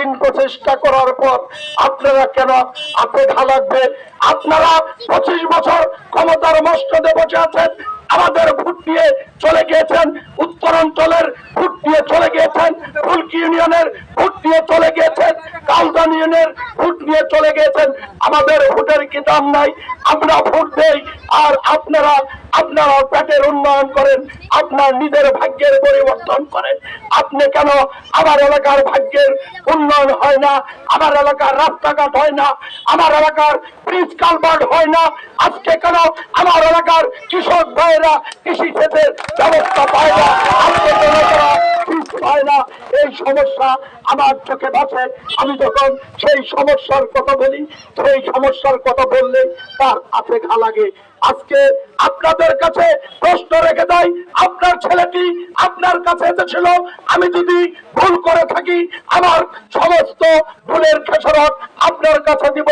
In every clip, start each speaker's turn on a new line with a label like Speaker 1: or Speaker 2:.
Speaker 1: এতদিন প্রচেষ্টা করার পর আপনারা কেন আপনি ঘা লাগবে? আপনারা পঁচিশ বছর ক্ষমতার মস্তদে বসে আছেন, আমাদের ভোট নিয়ে চলে গিয়েছেন, উত্তরাঞ্চলের ভোট নিয়ে চলে গিয়েছেন, ফুলকি ইউনিয়নের ভোট নিয়ে চলে গিয়েছেন কালদান ইউনিয়নের ভোট নিয়ে চলে গিয়েছেন। আমাদের ভোটের কি দাম নাই, আমরা ভোট দেই, আর আপনারা আপনারা পেটের উন্নয়ন করেন, আপনার নিজের ভাগ্যের পরিবর্তন করেন। আপনি কেন আমার এলাকার ভাগ্যের উন্নয়ন হয় না? আমার এলাকার রাস্তাঘাট হয় না? আমার এলাকার ব্রিজ কালভার্ট হয় না? আজকে কেন আমার এলাকার কৃষক ভাইয়েরা কৃষি ক্ষেত্রে ব্যবস্থা পায় না? আজকে পায় না, এই সমস্যা আমার চোখে বাঁচে আমি যখন সেই সমস্যার কথা বলি সেই সমস্যার কথা বললে তার ঘা লাগে আজকে আপনাদের কাছে প্রশ্ন রেখে দেয় আপনার ছেলেটি আপনার কাছে এসেছিল? আমি যদি ভুল করে থাকি, আমার সমস্ত ভুলের খেসারত আপনার কাছে দিব।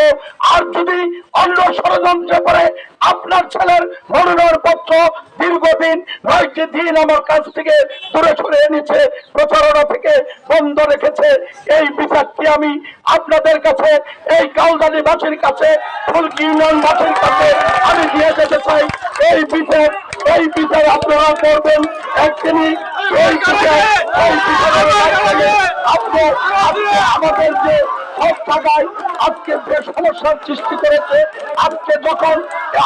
Speaker 1: আর যদি অন্য ষড়যন্ত্রে করে আপনার ছেলের মনোনয়ন পত্র দীর্ঘদিন নয়টি দিন আমার কাছ থেকে দূরে সরে এনেছে প্রচারণা থেকে বন্ধ রেখেছে, এই বিচারটি আমি আপনাদের কাছে, এই কালদানিবাসীর কাছে, ফুলকি ইউনিয়নবাসীর কাছে আমি দিয়ে যেতে চাই। এই বিচার এই বিচার আপনারা করবেন। একদিনই এই বিচার এই বিচারের আজকে যে সমস্যার সৃষ্টি করেছে, আজকে যখন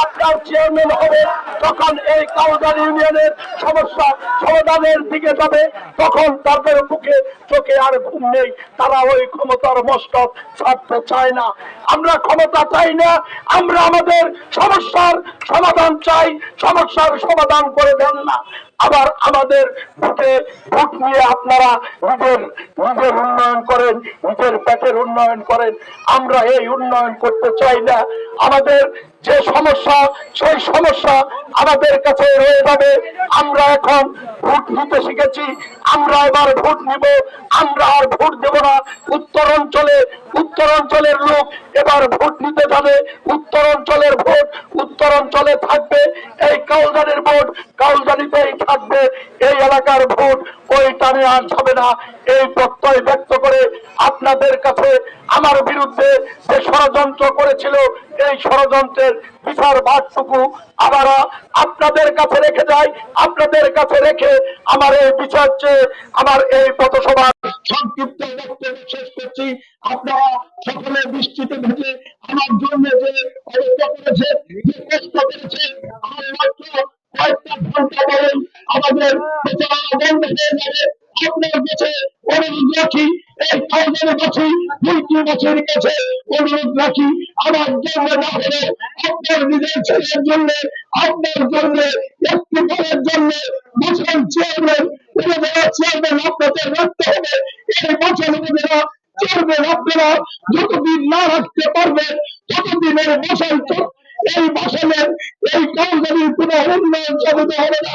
Speaker 1: আপনার চেয়ারম্যান হবে, তখন এই কাউদার ইউনিয়নের সমস্যা সমাধানের দিকে যাবে, তখন তাদের বুকে চোখে আর ঘুম নেই। তারা ওই ক্ষমতার মস্তক ছাড়তে চায় না। আমরা ক্ষমতা চাই না, আমরা আমাদের সমস্যার সমাধান চাই, সমস্যার সমাধান করে দেন না। আবার আমাদের ভোটে ভোট নিয়ে আপনারা নিজের নিজের উন্নয়ন করেন, নিজের পেটের উন্নয়ন করেন। আমরা এই উন্নয়ন করতে চাই না। আমাদের যে সমস্যা, সেই সমস্যা আমাদের কাছে রয়ে যাবে। আমরা এখন ভোট নিতে শিখেছি। আমরা এবার ভোট নিব। আমরা আর ভোট দেব না। উত্তর অঞ্চলে উত্তর অঞ্চলের লোক এবার ভোট নিতে যাবে। উত্তর অঞ্চলের ভোট উত্তর অঞ্চলে থাকবে। এই কাউজানিতেই থাকবে, এই এলাকার ভোট ওই টানে আর না। এই প্রত্যয় ব্যক্ত করে আপনাদের কাছে আমার বিরুদ্ধে যে ষড়যন্ত্র করেছিল, এই ষড়যন্ত্রের বিচার ভাগটুকু আবার আপনাদের কাছে রেখে যাই আপনাদের কাছে রেখে আমার এই বিচার চেয়ে আমার এই পথসভার সংক্ষিপ্ত বক্তব্য শেষ করছি। আপনারা সকলে বৃষ্টিতে ভেজে আমার জন্য যে অবস্থা করেছে যে কষ্ট করেছে আর মাত্র কয়েকটা ঘণ্টা পরে আমাদের প্রচারণা বন্ধ হয়ে যাবে আপনার বাছির না হলে আপনার নিজের ছেলের জন্য, আপনার এই আপনারা যতদিন না রাখতে পারবেন ততদিনের এই বাসালের এই কোনো উন্নয়ন সাধিত হবে না।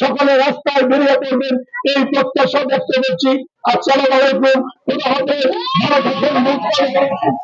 Speaker 1: সকলে রাস্তায় বেরিয়ে পড়বেন। এই প্রত্যাশা ব্যক্ত করছি। আসসালাম আলাইকুম। ভালো থাকবেন।